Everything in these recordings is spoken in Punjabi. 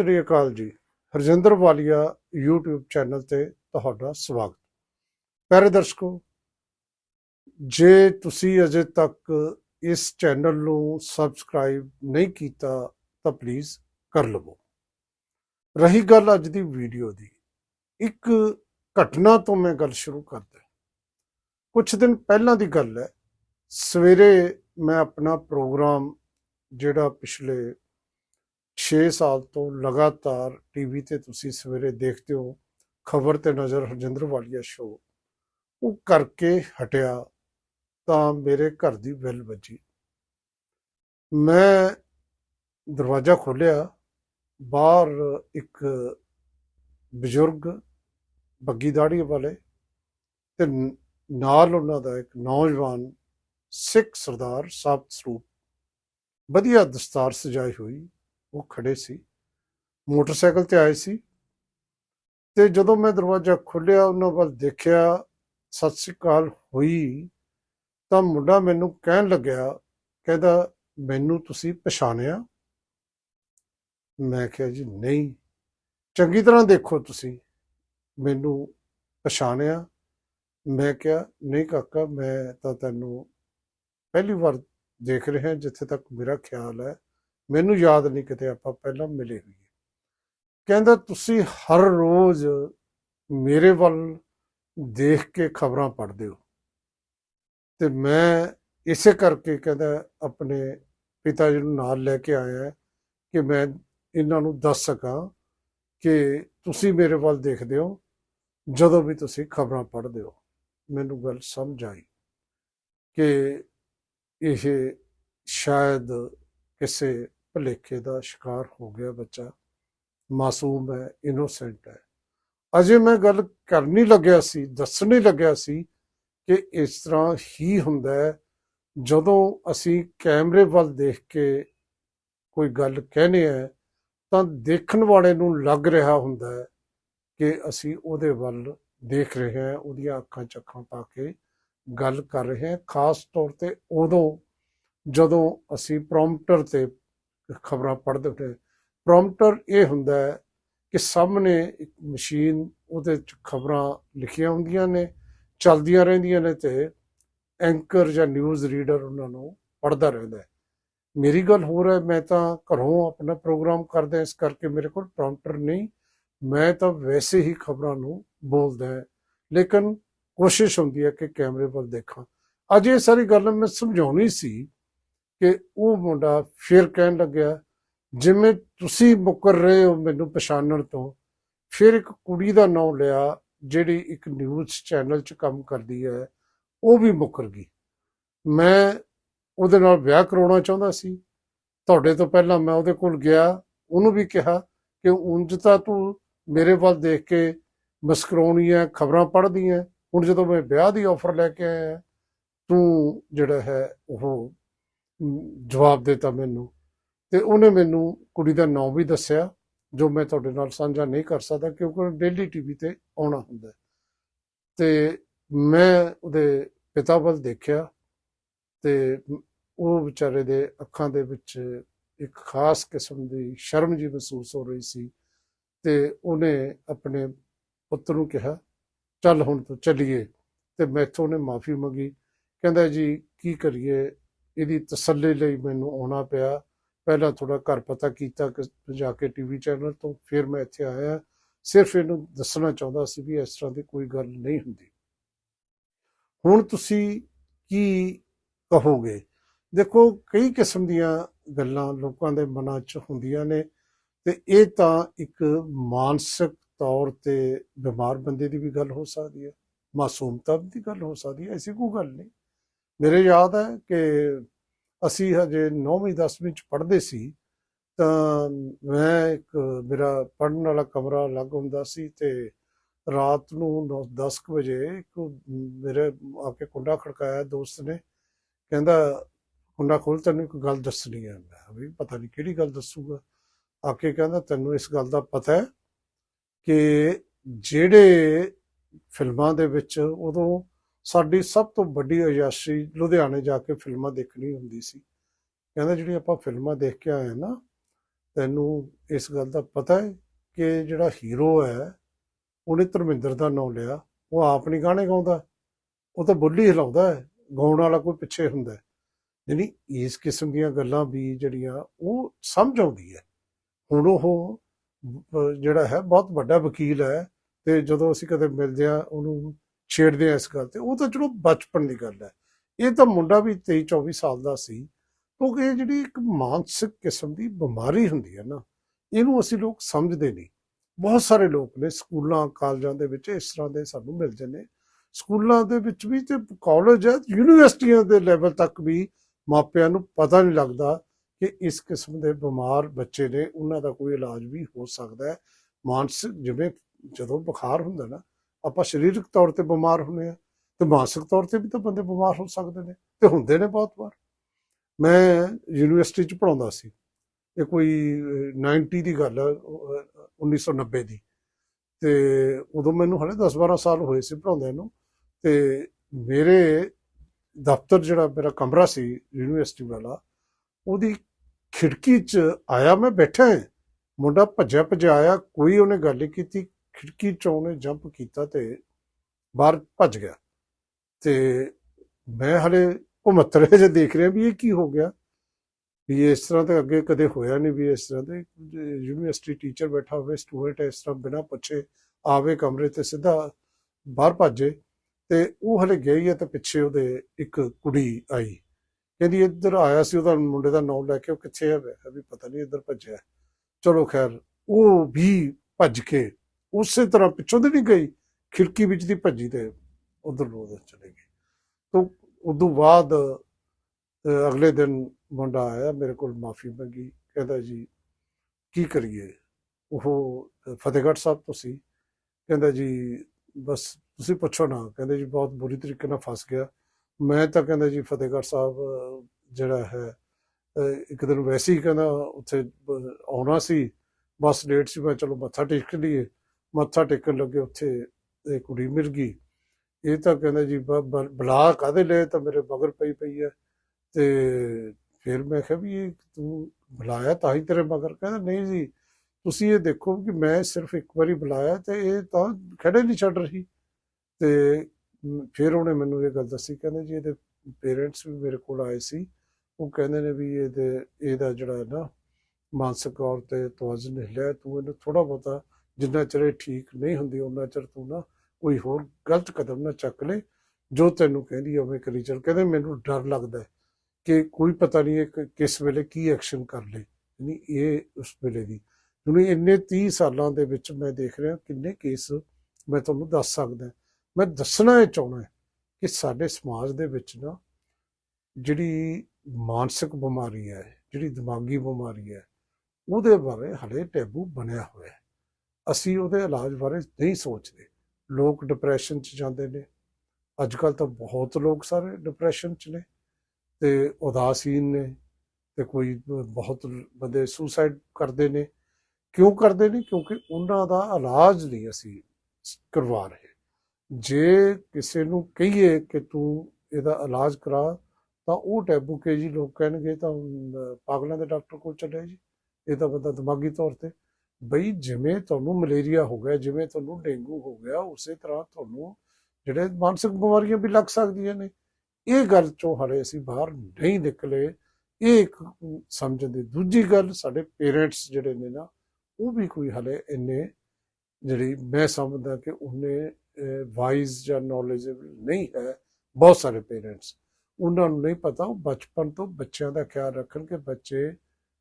ਸ੍ਰੀ ਅਕਾਲ ਜੀ। ਹਰਜਿੰਦਰ ਵਾਲੀਆ YouTube ਚੈਨਲ ਤੇ ਤੁਹਾਡਾ ਸਵਾਗਤ। ਪਿਆਰੇ ਦਰਸ਼ਕੋ, ਜੇ ਤੁਸੀਂ ਅਜੇ ਤੱਕ ਇਸ ਚੈਨਲ ਨੂੰ ਸਬਸਕ੍ਰਾਈਬ ਨਹੀਂ ਕੀਤਾ, ਤਾਂ ਪਲੀਜ਼ ਕਰ ਲਵੋ। ਰਹੀ ਗੱਲ ਅੱਜ ਦੀ ਵੀਡੀਓ ਦੀ, ਇੱਕ ਘਟਨਾ ਤੋਂ ਮੈਂ ਗੱਲ ਸ਼ੁਰੂ ਕਰਦਾ ਕੁਝ ਦਿਨ ਪਹਿਲਾਂ ਦੀ ਗੱਲ ਹੈ, ਸਵੇਰੇ ਮੈਂ ਆਪਣਾ ਪ੍ਰੋਗਰਾਮ ਜਿਹੜਾ ਪਿਛਲੇ 6 ਸਾਲ ਤੋਂ ਲਗਾਤਾਰ ਟੀਵੀ ਤੇ ਤੁਸੀਂ ਸਵੇਰੇ ਦੇਖਦੇ ਹੋ ਖਬਰ ਤੇ ਨਜ਼ਰ ਹਰਜਿੰਦਰ ਵਾਲੀਆ ਸ਼ੋਅ ਉਹ ਕਰਕੇ ਹਟਿਆ ਤਾਂ ਮੇਰੇ ਘਰ ਦੀ ਬੈਲ ਵੱਜੀ। ਮੈਂ ਦਰਵਾਜ਼ਾ ਖੋਲ੍ਹਿਆ, ਬਾਹਰ ਇੱਕ ਬਜ਼ੁਰਗ ਬੱਗੀ ਦਾੜੀ ਵਾਲੇ ਤੇ ਨਾਲ ਉਹਨਾਂ ਦਾ ਇੱਕ ਨੌਜਵਾਨ ਸਿੱਖ ਸਰਦਾਰ ਸਾਬਤ ਸਰੂਪ। ਵਧੀਆ ਦਸਤਾਰ ਸਜਾਈ ਹੋਈ। ਉਹ ਖੜੇ ਸੀ। ਮੋਟਰਸਾਈਕਲ ਤੇ ਆਏ ਸੀ ਤੇ ਜਦੋਂ ਮੈਂ ਦਰਵਾਜ਼ਾ ਖੋਲ੍ਹਿਆ, ਉਹਨਾਂ ਵੱਲ ਦੇਖਿਆ, ਸਤਿ ਸ੍ਰੀ ਅਕਾਲ ਹੋਈ, ਤਾਂ ਮੁੰਡਾ ਮੈਨੂੰ ਕਹਿਣ ਲੱਗਿਆ, ਕਹਿੰਦਾ, ਮੈਨੂੰ ਤੁਸੀਂ ਪਛਾਣਿਆ? ਮੈਂ ਕਿਹਾ, ਜੀ ਨਹੀਂ। ਚੰਗੀ ਤਰ੍ਹਾਂ ਦੇਖੋ ਤੁਸੀਂ। ਮੈਨੂੰ ਪਛਾਣਿਆ। ਮੈਂ ਕਿਹਾ, ਨਹੀਂ ਕਾਕਾ, ਮੈਂ ਤਾਂ ਤੈਨੂੰ ਪਹਿਲੀ ਵਾਰ ਦੇਖ ਰਿਹਾ, ਜਿੱਥੇ ਤੱਕ ਮੇਰਾ ਖਿਆਲ ਹੈ ਮੈਨੂੰ ਯਾਦ ਨਹੀਂ ਕਿਤੇ ਆਪਾਂ ਪਹਿਲਾਂ ਮਿਲੇ ਹੋਈਏ। ਕਹਿੰਦਾ, ਤੁਸੀਂ ਹਰ ਰੋਜ਼ ਮੇਰੇ ਵੱਲ ਦੇਖ ਕੇ ਖਬਰਾਂ ਪੜ੍ਹਦੇ ਹੋ। ਤੇ ਮੈਂ ਇਸੇ ਕਰਕੇ ਕਹਿੰਦਾ, ਆਪਣੇ ਪਿਤਾ ਜੀ ਨੂੰ ਨਾਲ ਲੈ ਕੇ ਆਇਆ ਕਿ ਮੈਂ ਇਹਨਾਂ ਨੂੰ ਦੱਸ ਸਕਾਂ ਕਿ ਤੁਸੀਂ ਮੇਰੇ ਵੱਲ ਦੇਖਦੇ ਹੋ, ਜਦੋਂ ਵੀ ਤੁਸੀਂ ਖਬਰਾਂ ਪੜ੍ਹਦੇ ਹੋ। ਮੈਨੂੰ ਗੱਲ ਸਮਝ ਆਈ ਕਿ ਇਹ ਸ਼ਾਇਦ ਕਿਸੇ ਭੁਲੇਖੇ ਦਾ ਸ਼ਿਕਾਰ ਹੋ ਗਿਆ ਬੱਚਾ। ਮਾਸੂਮ ਹੈ ਇਨੋਸੈਂਟ ਹੈ। ਅਜੇ ਮੈਂ ਗੱਲ ਕਰਨੀ ਲੱਗਿਆ ਸੀ, ਦੱਸਣ ਹੀ ਲੱਗਿਆ ਸੀ ਕਿ ਇਸ ਤਰ੍ਹਾਂ ਹੀ ਹੁੰਦਾ ਹੈ। ਜਦੋਂ ਅਸੀਂ ਕੈਮਰੇ ਵੱਲ ਦੇਖ ਕੇ ਕੋਈ ਗੱਲ ਕਹਿੰਦੇ ਆ ਤਾਂ ਦੇਖਣ ਵਾਲੇ ਨੂੰ ਲੱਗ ਰਿਹਾ ਹੁੰਦਾ ਹੈ ਕਿ ਅਸੀਂ ਉਹਦੇ ਵੱਲ ਦੇਖ ਰਹੇ ਹਾਂ, ਉਹਦੀਆਂ ਅੱਖਾਂ 'ਚ ਅੱਖਾਂ ਪਾ ਕੇ ਗੱਲ ਕਰ ਰਹੇ ਹਾਂ। ਖਾਸ ਤੌਰ ਤੇ ਉਦੋਂ ਜਦੋਂ ਅਸੀਂ ਪ੍ਰੋਮਪਟਰ ਤੇ ਖਬਰਾਂ ਪੜ੍ਹਦੇ ਹੁੰਦੇ ਪ੍ਰੋਮਪਟਰ ਇਹ ਹੁੰਦਾ ਹੈ ਕਿ ਸਾਹਮਣੇ ਇੱਕ ਮਸ਼ੀਨ ਉਹਦੇ ਚ ਖਬਰਾਂ ਲਿਖੀਆਂ ਹੁੰਦੀਆਂ ਨੇ, ਚੱਲਦੀਆਂ ਰਹਿੰਦੀਆਂ ਨੇ ਤੇ ਐਂਕਰ ਜਾਂ ਨਿਊਜ਼ ਰੀਡਰ ਉਹਨਾਂ ਨੂੰ ਪੜ੍ਹਦਾ ਰਹਿੰਦਾ ਹੈ। ਮੇਰੀ ਗੱਲ ਹੋਰ ਹੈ, ਮੈਂ ਤਾਂ ਘਰੋਂ ਆਪਣਾ ਪ੍ਰੋਗਰਾਮ ਕਰਦਾ ਇਸ ਕਰਕੇ ਮੇਰੇ ਕੋਲ ਪ੍ਰੋਮਪਟਰ ਨਹੀਂ। ਮੈਂ ਤਾਂ ਵੈਸੇ ਹੀ ਖਬਰਾਂ ਨੂੰ ਬੋਲਦਾ ਹੈ, ਲੇਕਿਨ ਕੋਸ਼ਿਸ਼ ਹੁੰਦੀ ਹੈ ਕਿ ਕੈਮਰੇ ਵੱਲ ਦੇਖਾਂ। ਅੱਜ ਇਹ ਸਾਰੀ ਗੱਲ ਮੈਂ ਸਮਝਾਉਣੀ ਸੀ ਕਿ ਉਹ ਮੁੰਡਾ ਫਿਰ ਕਹਿਣ ਲੱਗਿਆ, ਜਿਵੇਂ ਤੁਸੀਂ ਮੁਕਰ ਰਹੇ ਹੋ ਮੈਨੂੰ ਪਛਾਣਨ ਤੋਂ, ਫਿਰ ਇੱਕ ਕੁੜੀ ਦਾ ਨਾਮ ਲਿਆ, ਜਿਹੜੀ ਇੱਕ ਨਿਊਜ਼ ਚੈਨਲ 'ਚ ਕੰਮ ਕਰਦੀ ਹੈ, ਉਹ ਵੀ ਮੁਕਰ ਗਈ। ਮੈਂ ਉਹਦੇ ਨਾਲ ਵਿਆਹ ਕਰਾਉਣਾ ਚਾਹੁੰਦਾ ਸੀ। ਤੁਹਾਡੇ ਤੋਂ ਪਹਿਲਾਂ ਮੈਂ ਉਹਦੇ ਕੋਲ ਗਿਆ, ਉਹਨੂੰ ਵੀ ਕਿਹਾ ਕਿ ਉਂਝ ਤਾਂ ਤੂੰ ਮੇਰੇ ਵੱਲ ਦੇਖ ਕੇ ਮਸਕਰਾਉਣੀ ਹੈ, ਖਬਰਾਂ ਪੜ੍ਹਦੀ ਹੈ। ਹੁਣ ਜਦੋਂ ਮੈਂ ਵਿਆਹ ਦੀ ਆਫਰ ਲੈ ਕੇ ਆਇਆ, ਤੂੰ ਜਿਹੜਾ ਹੈ ਉਹ ਜਵਾਬ ਦਿੱਤਾ ਮੈਨੂੰ। ਤੇ ਉਹਨੇ ਮੈਨੂੰ ਕੁੜੀ ਦਾ ਨਾਮ ਵੀ ਦੱਸਿਆ, ਜੋ ਮੈਂ ਤੁਹਾਡੇ ਨਾਲ ਸਾਂਝਾ ਨਹੀਂ ਕਰ ਸਕਦਾ ਕਿਉਂਕਿ ਡੇਲੀ ਟੀਵੀ ਤੇ ਆਉਣਾ ਹੁੰਦਾ ਤੇ ਮੈਂ ਉਹਦੇ ਪਿਤਾ ਵੱਲ ਦੇਖਿਆ ਤੇ ਉਹ ਵਿਚਾਰੇ ਦੇ ਅੱਖਾਂ ਦੇ ਵਿੱਚ ਇੱਕ ਖਾਸ ਕਿਸਮ ਦੀ ਸ਼ਰਮ ਜੀ ਮਹਿਸੂਸ ਹੋ ਰਹੀ ਸੀ ਤੇ ਉਹਨੇ ਆਪਣੇ ਪੁੱਤਰ ਨੂੰ ਕਿਹਾ, ਚੱਲ ਹੁਣ ਤੂੰ ਚੱਲੀਏ। ਤੇ ਮੈਥੋਂ ਉਹਨੇ ਮਾਫੀ ਮੰਗੀ। ਕਹਿੰਦਾ, ਜੀ, ਕੀ ਕਰੀਏ? ਇਹਦੀ ਤਸੱਲੀ ਲਈ ਮੈਨੂੰ ਆਉਣਾ ਪਿਆ। ਪਹਿਲਾਂ ਥੋੜਾ ਘਰ ਪਤਾ ਕੀਤਾ ਕਿ ਜਾ ਕੇ ਟੀਵੀ ਚੈਨਲ ਤੋਂ, ਫਿਰ ਮੈਂ ਇੱਥੇ ਆਇਆ। ਸਿਰਫ ਇਹਨੂੰ ਦੱਸਣਾ ਚਾਹੁੰਦਾ ਸੀ ਵੀ ਇਸ ਤਰ੍ਹਾਂ ਦੀ ਕੋਈ ਗੱਲ ਨਹੀਂ ਹੁੰਦੀ। ਹੁਣ ਤੁਸੀਂ ਕੀ ਕਹੋਗੇ? ਦੇਖੋ, ਕਈ ਕਿਸਮ ਦੀਆਂ ਗੱਲਾਂ ਲੋਕਾਂ ਦੇ ਮਨਾਂ 'ਚ ਹੁੰਦੀਆਂ ਨੇ ਤੇ ਇਹ ਤਾਂ ਇੱਕ ਮਾਨਸਿਕ ਤੌਰ ਤੇ ਬਿਮਾਰ ਬੰਦੇ ਦੀ ਵੀ ਗੱਲ ਹੋ ਸਕਦੀ ਹੈ, ਮਾਸੂਮਤਾ ਦੀ ਗੱਲ ਹੋ ਸਕਦੀ ਹੈ, ਐਸੀ ਕੋਈ ਗੱਲ ਨਹੀਂ। ਮੇਰੇ ਯਾਦ ਹੈ ਕਿ ਅਸੀਂ ਹਜੇ 9ਵੀਂ 10ਵੀਂ ਚ ਪੜ੍ਹਦੇ ਸੀ, ਤਾਂ ਮੈਂ ਇੱਕ ਮੇਰਾ ਪੜਨ ਵਾਲਾ ਕਮਰਾ ਅਲੱਗ ਹੁੰਦਾ ਸੀ ਤੇ ਰਾਤ ਨੂੰ 10 ਵਜੇ ਇੱਕ ਮੇਰੇ ਆ ਕੇ ਕੁੰਡਾ ਖੜਕਾਇਆ ਦੋਸਤ ਨੇ, ਕਹਿੰਦਾ ਕੁੰਡਾ ਖੋਲ ਤੈਨੂੰ ਇੱਕ ਗੱਲ ਦੱਸਣੀ ਹੈ। ਮੈਂ ਵੀ ਪਤਾ ਨਹੀਂ ਕਿਹੜੀ ਗੱਲ ਦੱਸੂਗਾ। ਆ ਕੇ ਕਹਿੰਦਾ ਤੈਨੂੰ ਇਸ ਗੱਲ ਦਾ ਪਤਾ ਹੈ ਕਿ ਜਿਹੜੇ ਫਿਲਮਾਂ ਦੇ ਵਿੱਚ ਉਦੋਂ ਸਾਡੀ ਸਭ ਤੋਂ ਵੱਡੀ ਅਯਾਸ਼ੀ ਲੁਧਿਆਣੇ ਜਾ ਕੇ ਫਿਲਮਾਂ ਦੇਖਣੀ ਹੁੰਦੀ ਸੀ। ਕਹਿੰਦਾ ਜਿਹੜੀ ਆਪਾਂ ਫਿਲਮਾਂ ਦੇਖ ਕੇ ਆਏ ਨਾ, ਤੈਨੂੰ ਇਸ ਗੱਲ ਦਾ ਪਤਾ ਹੈ ਕਿ ਜਿਹੜਾ ਹੀਰੋ ਹੈ, ਉਹਨੇ ਧਰਮਿੰਦਰ ਦਾ ਨਾਮ ਲਿਆ। ਉਹ ਆਪ ਨਹੀਂ ਗਾਣੇ ਗਾਉਂਦਾ। ਉਹ ਤਾਂ ਬੁੱਲੀ ਹਿਲਾਉਂਦਾ ਹੈ, ਗਾਉਣ ਵਾਲਾ ਕੋਈ ਪਿੱਛੇ ਹੁੰਦਾ ਹੈ। ਯਾਨੀ ਇਸ ਕਿਸਮ ਦੀਆਂ ਗੱਲਾਂ ਵੀ ਜਿਹੜੀਆਂ ਉਹ ਸਮਝ ਆਉਂਦੀ ਹੈ। ਹੁਣ ਉਹ ਜਿਹੜਾ ਹੈ, ਬਹੁਤ ਵੱਡਾ ਵਕੀਲ ਹੈ ਤੇ ਜਦੋਂ ਅਸੀਂ ਕਦੇ ਮਿਲਦੇ ਆ ਉਹਨੂੰ ਛੇੜਦੇ ਆ ਇਸ ਗੱਲ ਤੇ। ਉਹ ਤਾਂ ਚਲੋ ਬਚਪਨ ਦੀ ਗੱਲ ਹੈ। ਇਹ ਤਾਂ ਮੁੰਡਾ ਵੀ 23 24 ਸਾਲ ਦਾ ਸੀ। ਕਿਉਂਕਿ ਇਹ ਜਿਹੜੀ ਇੱਕ ਮਾਨਸਿਕ ਕਿਸਮ ਦੀ ਬਿਮਾਰੀ ਹੁੰਦੀ ਹੈ ਨਾ, ਇਹਨੂੰ ਅਸੀਂ ਲੋਕ ਸਮਝਦੇ ਨਹੀਂ। ਬਹੁਤ ਸਾਰੇ ਲੋਕ ਨੇ ਸਕੂਲਾਂ, ਕਾਲਜਾਂ ਦੇ ਵਿੱਚ ਇਸ ਤਰ੍ਹਾਂ ਦੇ ਸਾਨੂੰ ਮਿਲ ਜਾਂਦੇ। ਸਕੂਲਾਂ ਦੇ ਵਿੱਚ ਵੀ ਤੇ ਕਾਲਜ ਹੈ, ਯੂਨੀਵਰਸਿਟੀਆਂ ਦੇ ਲੈਵਲ ਤੱਕ ਵੀ ਮਾਪਿਆਂ ਨੂੰ ਪਤਾ ਨਹੀਂ ਲੱਗਦਾ ਕਿ ਇਸ ਕਿਸਮ ਦੇ ਬਿਮਾਰ ਬੱਚੇ ਨੇ, ਉਹਨਾਂ ਦਾ ਕੋਈ ਇਲਾਜ ਵੀ ਹੋ ਸਕਦਾ ਹੈ। ਮਾਨਸਿਕ ਜਿਵੇਂ ਜਦੋਂ ਬੁਖਾਰ ਹੁੰਦਾ ਨਾ ਆਪਾਂ ਸਰੀਰਕ ਤੌਰ ਤੇ ਬਿਮਾਰ ਹੁੰਦੇ ਆ ਤੇ ਮਾਨਸਿਕ ਤੌਰ ਤੇ ਵੀ ਤਾਂ ਬੰਦੇ ਬਿਮਾਰ ਹੋ ਸਕਦੇ ਨੇ ਤੇ ਹੁੰਦੇ ਨੇ ਬਹੁਤ ਵਾਰ। ਮੈਂ ਯੂਨੀਵਰਸਿਟੀ ਚ ਪੜਾਉਂਦਾ ਸੀ। ਇਹ ਕੋਈ ਅਹ, 90 ਦੀ ਗੱਲ ਹੈ ਅਹ, 1990 ਦੀ। ਤੇ ਉਦੋਂ ਮੈਨੂੰ ਹਲੇ 10 12 ਸਾਲ ਹੋਏ ਸੀ ਪੜਾਉਂਦਿਆਂ ਨੂੰ ਤੇ ਮੇਰੇ ਦਫ਼ਤਰ ਜਿਹੜਾ ਮੇਰਾ ਕਮਰਾ ਸੀ ਯੂਨੀਵਰਸਿਟੀ ਵਾਲਾ ਉਹਦੀ ਖਿੜਕੀ 'ਚ ਆਇਆ ਮੈਂ ਬੈਠਾ ਹਾਂ। ਮੁੰਡਾ ਭੱਜਿਆ ਭੱਜਿਆ ਆਇਆ ਕੋਈ ਉਹਨੇ ਗੱਲ ਨਹੀਂ ਕੀਤੀ। ਖਿੜਕੀ 'ਚੋਂ ਉਹਨੇ ਜੰਪ ਕੀਤਾ ਤੇ ਬਾਹਰ ਭੱਜ ਗਿਆ। ਤੇ ਮੈਂ ਹਲੇ ਘੁਮਤਰੇ ਜੇ ਦੇਖ ਰਿਹਾ ਵੀ ਇਹ ਕੀ ਹੋ ਗਿਆ? ਵੀ ਇਸ ਤਰ੍ਹਾਂ ਤਾਂ ਅੱਗੇ ਕਦੇ ਹੋਇਆ ਨਹੀਂ ਵੀ ਇਸ ਤਰ੍ਹਾਂ ਦੇ ਯੂਨੀਵਰਸਿਟੀ ਟੀਚਰ ਬੈਠਾ ਹੋਵੇ ਸਟੂਡੈਂਟ ਇਸ ਤਰ੍ਹਾਂ ਬਿਨਾਂ ਪੁੱਛੇ ਆਵੇ ਕਮਰੇ ਤੇ ਸਿੱਧਾ ਬਾਹਰ ਭੱਜੇ ਤੇ ਉਹ ਹਲੇ ਗਈ ਹੈ ਤੇ ਪਿੱਛੇ ਉਹਦੇ ਇੱਕ ਕੁੜੀ ਆਈ। ਕਹਿੰਦੀ ਇੱਧਰ ਆਇਆ ਸੀ ਉਹਦਾ ਮੁੰਡੇ ਦਾ ਨਾਮ ਲੈ ਕੇ, ਉਹ ਕਿੱਥੇ ਹੈ ਵੀ ਪਤਾ ਨਹੀਂ ਇੱਧਰ ਭੱਜਿਆ। ਚਲੋ ਖੈਰ, ਉਹ ਵੀ ਭੱਜ ਕੇ ਉਸੇ ਤਰ੍ਹਾਂ ਪਿੱਛੋਂ ਦੀ ਨਹੀਂ ਗਈ, ਖਿੜਕੀ ਵਿੱਚ ਦੀ ਭੱਜੀ ਤੇ ਉਧਰ ਨੂੰ ਉਹਦੇ ਚਲੇ ਗਈ। ਤੋਂ ਉਦੋਂ ਬਾਅਦ ਅਗਲੇ ਦਿਨ ਮੁੰਡਾ ਆਇਆ, ਮੇਰੇ ਕੋਲ ਮਾਫੀ ਮੰਗੀ, ਕਹਿੰਦਾ ਜੀ, ਕੀ ਕਰੀਏ? ਉਹ, ਫਤਿਹਗੜ੍ਹ ਸਾਹਿਬ ਤੋਂ ਸੀ। ਕਹਿੰਦਾ ਜੀ, ਬਸ ਤੁਸੀਂ ਪੁੱਛੋ ਨਾ। ਕਹਿੰਦੇ ਜੀ, ਬਹੁਤ ਬੁਰੀ ਤਰੀਕੇ ਨਾਲ ਫਸ ਗਿਆ। ਮੈਂ ਤਾਂ ਕਹਿੰਦਾ ਜੀ, ਫਤਿਹਗੜ੍ਹ ਸਾਹਿਬ, ਜਿਹੜਾ ਹੈ ਇੱਕ ਦਿਨ ਵੈਸੇ ਹੀ ਕਹਿੰਦਾ, ਉੱਥੇ ਆਉਣਾ ਸੀ। ਬਸ ਲੇਟ ਸੀ। ਮੈਂ ਚਲੋ ਮੱਥਾ ਟੇਕ ਲਈਏ ਮੱਥਾ ਟੇਕਣ ਲੱਗੇ, ਉੱਥੇ ਇਹ ਕੁੜੀ ਮਿਲ ਗਈ। ਇਹ ਤਾਂ ਕਹਿੰਦਾ ਜੀ, ਬ- ਬ- ਬਲਾ ਕਾਦੇ ਲੈ ਤਾਂ ਮੇਰੇ ਮਗਰ ਪਈ ਪਈ ਹੈ। ਤੇ ਫਿਰ ਮੈਂ ਕਿਹਾ ਵੀ ਇਹ ਤੂੰ ਬੁਲਾਇਆ ਤਾਂ ਹੀ ਤੇਰੇ ਮਗਰ। ਕਹਿੰਦਾ, ਨਹੀਂ ਜੀ, ਤੁਸੀਂ ਇਹ ਦੇਖੋ ਕਿ ਮੈਂ ਸਿਰਫ ਇੱਕ ਵਾਰੀ ਬੁਲਾਇਆ ਤੇ ਇਹ ਤਾਂ ਖੜੇ ਨਹੀਂ ਛੱਡ ਰਹੀ। ਤੇ ਫਿਰ ਉਹਨੇ ਮੈਨੂੰ ਇਹ ਗੱਲ ਦੱਸੀ, ਕਹਿੰਦੇ ਜੀ, ਇਹਦੇ ਪੇਰੈਂਟਸ ਵੀ ਮੇਰੇ ਕੋਲ ਆਏ ਸੀ। ਉਹ ਕਹਿੰਦੇ ਨੇ ਵੀ ਇਹਦੇ, ਇਹਦਾ ਜਿਹੜਾ ਨਾ ਮਾਨਸਿਕ ਤੌਰ ਤੇ ਤਵਜ਼ਨ ਹਿਲਿਆ ਤੂੰ ਇਹਨੂੰ ਥੋੜਾ ਬਹੁਤਾ ਜਿੰਨਾ ਚਿਰ ਇਹ ਠੀਕ ਨਹੀਂ ਹੁੰਦੀ ਉਹਨਾਂ ਚਿਰ ਤੂੰ ਨਾ ਕੋਈ ਹੋਰ ਗਲਤ ਕਦਮ ਨਾ ਚੱਕ ਲੈ। ਜੋ ਤੈਨੂੰ ਕਹਿੰਦੀ ਆ, ਉਵੇਂ ਕਰੀ ਚੱਲ। ਕਹਿੰਦੇ ਮੈਨੂੰ ਡਰ ਲੱਗਦਾ ਕਿ ਕੋਈ ਪਤਾ ਨਹੀਂ ਇਹ ਕਿਸ ਵੇਲੇ ਕੀ ਐਕਸ਼ਨ ਕਰ ਲੇ। ਨਹੀਂ ਇਹ ਉਸ ਵੇਲੇ ਦੀ। ਹੁਣ ਇੰਨੇ 30 ਸਾਲਾਂ ਦੇ ਵਿੱਚ ਮੈਂ ਦੇਖ ਰਿਹਾ ਕਿੰਨੇ ਕੇਸ ਮੈਂ ਤੁਹਾਨੂੰ ਦੱਸ ਸਕਦਾ ਮੈਂ ਦੱਸਣਾ ਇਹ ਚਾਹੁੰਦਾ ਕਿ ਸਾਡੇ ਸਮਾਜ ਦੇ ਵਿੱਚ ਨਾ ਜਿਹੜੀ ਮਾਨਸਿਕ ਬਿਮਾਰੀ ਹੈ, ਜਿਹੜੀ ਦਿਮਾਗੀ ਬਿਮਾਰੀ ਹੈ, ਉਹਦੇ ਬਾਰੇ ਹਲੇ ਟੈਬੂ ਬਣਿਆ ਹੋਇਆ ਹੈ। ਅਸੀਂ ਉਹਦੇ ਇਲਾਜ ਬਾਰੇ ਨਹੀਂ ਸੋਚਦੇ। ਲੋਕ ਡਿਪਰੈਸ਼ਨ 'ਚ ਜਾਂਦੇ ਨੇ। ਅੱਜ ਕੱਲ ਤਾਂ ਬਹੁਤ ਲੋਕ ਸਾਰੇ ਡਿਪਰੈਸ਼ਨ 'ਚ ਨੇ ਤੇ ਉਦਾਸੀਨ ਨੇ ਤੇ ਕੋਈ ਬਹੁਤ ਬੰਦੇ ਸੁਸਾਈਡ ਕਰਦੇ ਨੇ। ਕਿਉਂ ਕਰਦੇ ਨੇ? ਕਿਉਂਕਿ ਉਹਨਾਂ ਦਾ ਇਲਾਜ ਨਹੀਂ ਅਸੀਂ ਕਰਵਾ ਰਹੇ। ਜੇ ਕਿਸੇ ਨੂੰ ਕਹੀਏ ਕਿ ਤੂੰ ਇਹਦਾ ਇਲਾਜ ਕਰਾ, ਤਾਂ ਉਹ ਟੈਬੂ ਕੇ ਜੀ ਲੋਕ ਕਹਿਣਗੇ ਤਾਂ ਪਾਗਲਾਂ ਦੇ ਡਾਕਟਰ ਕੋਲ ਚੱਲੇ ਜੀ। ਇਹ ਤਾਂ ਬੰਦਾ ਦਿਮਾਗੀ ਤੌਰ ਤੇ ਬਈ ਜਿਵੇਂ ਤੁਹਾਨੂੰ ਮਲੇਰੀਆ ਹੋ ਗਿਆ, ਜਿਵੇਂ ਤੁਹਾਨੂੰ ਡੇਂਗੂ ਹੋ ਗਿਆ, ਉਸੇ ਤਰ੍ਹਾਂ ਤੁਹਾਨੂੰ ਜਿਹੜੇ ਮਾਨਸਿਕ ਬਿਮਾਰੀਆਂ ਵੀ ਲੱਗ ਸਕਦੀਆਂ ਨੇ। ਇਹ ਗੱਲ ਚੋਂ ਹਲੇ ਅਸੀਂ ਬਾਹਰ ਨਹੀਂ ਨਿਕਲੇ। ਇਹ ਇੱਕ ਸਮਝਣ ਦੀ ਦੂਜੀ ਗੱਲ, ਸਾਡੇ ਪੇਰੈਂਟਸ ਜਿਹੜੇ ਨੇ ਨਾ, ਉਹ ਵੀ ਕੋਈ ਹਲੇ ਇੰਨੇ ਜਿਹੜੀ ਮੈਂ ਸਮਝਦਾ ਕਿ ਉਹਨੇ ਵਾਈਜ਼ ਜਾਂ ਨੌਲੇਜੇਬਲ ਨਹੀਂ ਹੈ, ਬਹੁਤ ਸਾਰੇ ਪੇਰੈਂਟਸ। ਉਹਨਾਂ ਨੂੰ ਨਹੀਂ ਪਤਾ, ਉਹ ਬਚਪਨ ਤੋਂ ਬੱਚਿਆਂ ਦਾ ਖਿਆਲ ਰੱਖਣ ਕਿ ਬੱਚੇ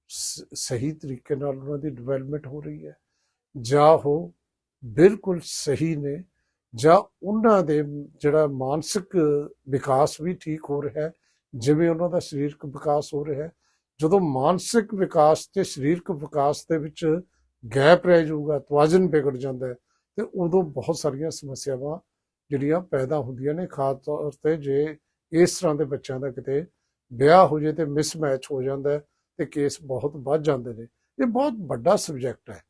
ਸਹੀ ਤਰੀਕੇ ਨਾਲ ਉਹਨਾਂ ਦੀ ਡਿਵੈਲਪਮੈਂਟ ਹੋ ਰਹੀ ਹੈ। ਜਾਂ ਉਹ ਬਿਲਕੁਲ ਸਹੀ ਨੇ, ਜਾਂ ਉਹਨਾਂ ਦੇ ਜਿਹੜਾ ਮਾਨਸਿਕ ਵਿਕਾਸ ਵੀ ਠੀਕ ਹੋ ਰਿਹਾ ਹੈ, ਜਿਵੇਂ ਉਹਨਾਂ ਦਾ ਸਰੀਰਕ ਵਿਕਾਸ ਹੋ ਰਿਹਾ ਹੈ। ਜਦੋਂ ਮਾਨਸਿਕ ਵਿਕਾਸ ਤੇ ਸਰੀਰਕ ਵਿਕਾਸ ਦੇ ਵਿੱਚ ਗੈਪ ਰਹਿ ਜਾਊਗਾ, ਤਵਾਜ਼ਨ ਵਿਗੜ ਜਾਂਦਾ ਹੈ, ਤੇ ਉਦੋਂ ਬਹੁਤ ਸਾਰੀਆਂ ਸਮੱਸਿਆਵਾਂ ਜਿਹੜੀਆਂ ਪੈਦਾ ਹੁੰਦੀਆਂ ਨੇ, ਖਾਸ ਤੌਰ ਤੇ ਜੇ ਇਸ ਤਰ੍ਹਾਂ ਦੇ ਬੱਚਿਆਂ ਦਾ ਕਿਤੇ ਵਿਆਹ ਹੋ ਜੇ ਤੇ ਮਿਸਮੈਚ ਹੋ ਜਾਂਦਾ ਹੈ ਤੇ ਕੇਸ ਬਹੁਤ ਵੱਧ ਜਾਂਦੇ ਨੇ। ਇਹ ਬਹੁਤ ਵੱਡਾ ਸਬਜੈਕਟ ਹੈ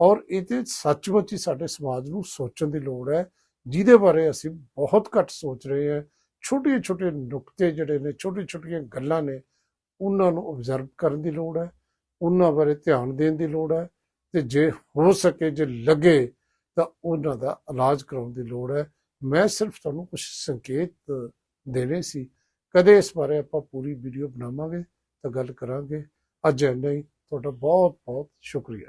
ਔਰ ਇਹ ਤੇ ਸੱਚਮੁੱਚ ਹੀ ਸਾਡੇ ਸਮਾਜ ਨੂੰ ਸੋਚਣ ਦੀ ਲੋੜ ਹੈ, ਜਿਹਦੇ ਬਾਰੇ ਅਸੀਂ ਬਹੁਤ ਘੱਟ ਸੋਚ ਰਹੇ ਹਾਂ। ਛੋਟੇ ਛੋਟੇ ਨੁਕਤੇ ਜਿਹੜੇ ਨੇ ਛੋਟੀ ਛੋਟੀਆਂ ਗੱਲਾਂ ਨੇ, ਉਹਨਾਂ ਨੂੰ ਆਬਜ਼ਰਵ ਕਰਨ ਦੀ ਲੋੜ ਹੈ, ਉਹਨਾਂ ਬਾਰੇ ਧਿਆਨ ਦੇਣ ਦੀ ਲੋੜ ਹੈ ਤੇ ਜੇ ਹੋ ਸਕੇ, ਜੇ ਲੱਗੇ ਤਾਂ ਉਹਨਾਂ ਦਾ ਇਲਾਜ ਕਰਾਉਣ ਦੀ ਲੋੜ ਹੈ। ਮੈਂ ਸਿਰਫ ਤੁਹਾਨੂੰ ਕੁਝ ਸੰਕੇਤ ਦੇਣੇ ਸੀ। ਕਦੇ ਇਸ ਬਾਰੇ ਆਪਾਂ ਪੂਰੀ ਵੀਡੀਓ ਬਣਾਵਾਂਗੇ ਤਾਂ ਗੱਲ ਕਰਾਂਗੇ। ਅੱਜ ਇੰਨਾ ਹੀ ਤੁਹਾਡਾ ਬਹੁਤ ਬਹੁਤ ਸ਼ੁਕਰੀਆ।